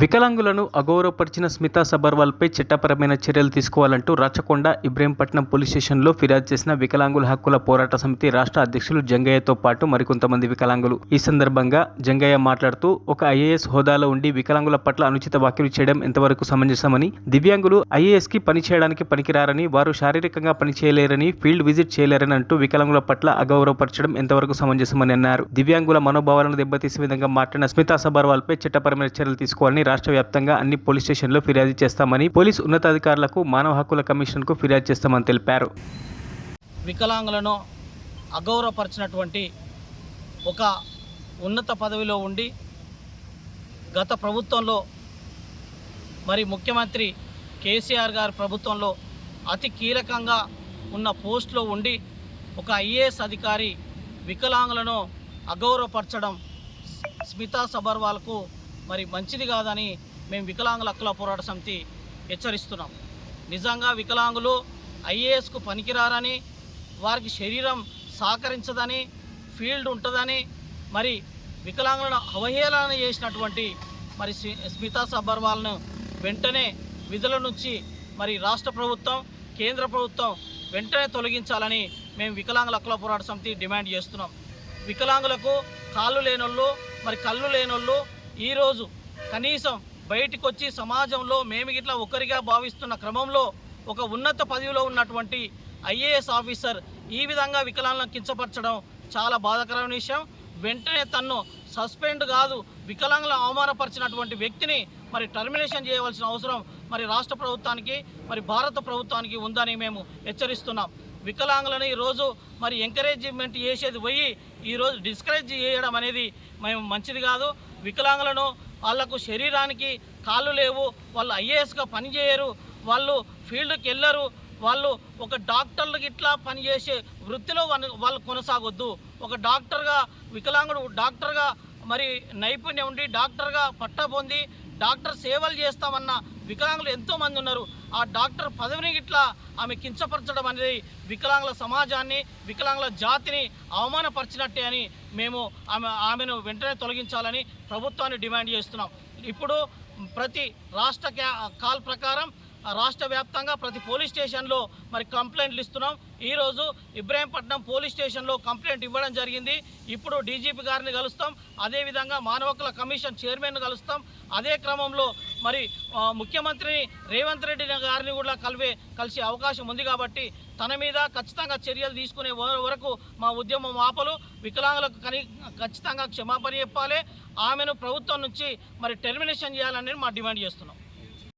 వికలాంగులను అగౌరవపరిచిన స్మితా సబర్వాల్పై చట్టపరమైన చర్యలు తీసుకోవాలంటూ రాచకొండ ఇబ్రహీంపట్నం పోలీస్ స్టేషన్లో ఫిర్యాదు చేసిన వికలాంగుల హక్కుల పోరాట సమితి రాష్ట్ర అధ్యక్షులు జంగయ్యతో పాటు మరికొంతమంది వికలాంగులు. ఈ సందర్భంగా జంగయ్య మాట్లాడుతూ ఒక ఐఏఎస్ హోదాలో ఉండి వికలాంగుల పట్ల అనుచిత వ్యాఖ్యలు చేయడం ఎంతవరకు సమంజసమని దివ్యాంగులు ఐఏఎస్కి పని చేయడానికి పనికిరారని వారు శారీరకంగా పని చేయలేరని ఫీల్డ్ విజిట్ చేయలేరని అంటూ వికలాంగుల పట్ల అగౌరవపరచడం ఎంతవరకు సమంజసమని అన్నారు. దివ్యాంగుల మనోభావాలను దెబ్బతీసే విధంగా మాట్లాడిన స్మితా సబర్వాల్పై చట్టపరమైన చర్యలు తీసుకోవాలని రాష్ట్ర వ్యాప్తంగా అన్ని పోలీస్ స్టేషన్లో ఫిర్యాదు చేస్తామని పోలీస్ ఉన్నతాధికారులకు మానవ హక్కుల కమిషన్కు ఫిర్యాదు చేస్తామని తెలిపారు. వికలాంగులను అగౌరవపరిచినటువంటి ఒక ఉన్నత పదవిలో ఉండి గత ప్రభుత్వంలో మరి ముఖ్యమంత్రి కేసీఆర్ గారి ప్రభుత్వంలో అతి కీలకంగా ఉన్న పోస్టులో ఉండి ఒక ఐఏఎస్ అధికారి వికలాంగులను అగౌరవపరచడం స్మితా సబర్వాల్కు మరి మంచిది కాదని మేము వికలాంగుల హక్కుల పోరాట సమితి హెచ్చరిస్తున్నాం. నిజంగా వికలాంగులు ఐఏఎస్కు పనికిరారని వారికి శరీరం సహకరించదని ఫీల్డ్ ఉంటుందని మరి వికలాంగులను అవహేళన చేసినటువంటి మరి స్మితా సబర్వాల్ను వెంటనే విధుల నుంచి మరి రాష్ట్ర ప్రభుత్వం కేంద్ర ప్రభుత్వం వెంటనే తొలగించాలని మేము వికలాంగుల హక్కుల పోరాట సమితి డిమాండ్ చేస్తున్నాం. వికలాంగులకు కాళ్ళు లేనోళ్ళు మరి కళ్ళు లేనోళ్ళు ఈరోజు కనీసం బయటకు వచ్చి సమాజంలో మేము ఇట్లా ఒకరిగా భావిస్తున్న క్రమంలో ఒక ఉన్నత పదవిలో ఉన్నటువంటి ఐఏఎస్ ఆఫీసర్ ఈ విధంగా వికలాంగులను కించపరచడం చాలా బాధాకరమైన విషయం. వెంటనే తన్ను సస్పెండ్ కాదు వికలాంగులను అవమానపరిచినటువంటి వ్యక్తిని మరి టర్మినేషన్ చేయవలసిన అవసరం మరి రాష్ట్ర ప్రభుత్వానికి మరి భారత ప్రభుత్వానికి ఉందని మేము హెచ్చరిస్తున్నాం. వికలాంగులను ఈరోజు మరి ఎంకరేజ్మెంట్ చేసేది పోయి ఈరోజు డిస్కరేజ్ చేయడం అనేది మేము మంచిది కాదు. వికలాంగులను వాళ్ళకు శరీరానికి కాళ్ళు లేవు వాళ్ళు ఐఏఎస్గా పనిచేయరు వాళ్ళు ఫీల్డ్కి వెళ్ళరు వాళ్ళు ఒక డాక్టర్లకి ఇట్లా పనిచేసే వృత్తిలో వాళ్ళు వాళ్ళు కొనసాగొద్దు. ఒక డాక్టర్గా వికలాంగుడు డాక్టర్గా మరి నైపుణ్యం ఉండి డాక్టర్గా పట్టా పొంది డాక్టర్ సేవలు చేస్తామన్న వికలాంగులు ఎంతోమంది ఉన్నారు. ఆ డాక్టర్ పదవిని ఇట్లా ఆమె కించపరచడం అనేది వికలాంగుల సమాజాన్ని వికలాంగుల జాతిని అవమానపరిచినట్టే అని మేము ఆమె ఆమెను వెంటనే తొలగించాలని ప్రభుత్వాన్ని డిమాండ్ చేస్తున్నాం. ఇప్పుడు ప్రతి రాష్ట్ర క్యా కాల్ ప్రకారం రాష్ట్ర వ్యాప్తంగా ప్రతి పోలీస్ స్టేషన్లో మరి కంప్లైంట్లు ఇస్తున్నాం. ఈరోజు ఇబ్రాహీంపట్నం పోలీస్ స్టేషన్లో కంప్లైంట్ ఇవ్వడం జరిగింది. ఇప్పుడు డీజీపీ గారిని కలుస్తాం. అదేవిధంగా మానవ హక్కుల కమిషన్ చైర్మన్ కలుస్తాం. అదే క్రమంలో మరి ముఖ్యమంత్రిని రేవంత్ రెడ్డి గారిని కూడా కలివే కలిసే అవకాశం ఉంది కాబట్టి తన మీద ఖచ్చితంగా చర్యలు తీసుకునే వరకు మా ఉద్యమం ఆపలు వికలాంగులకు కని ఖచ్చితంగా క్షమాపణ చెప్పాలి. ఆమెను ప్రభుత్వం నుంచి మరి టెర్మినేషన్ చేయాలని మా డిమాండ్ చేస్తున్నాం.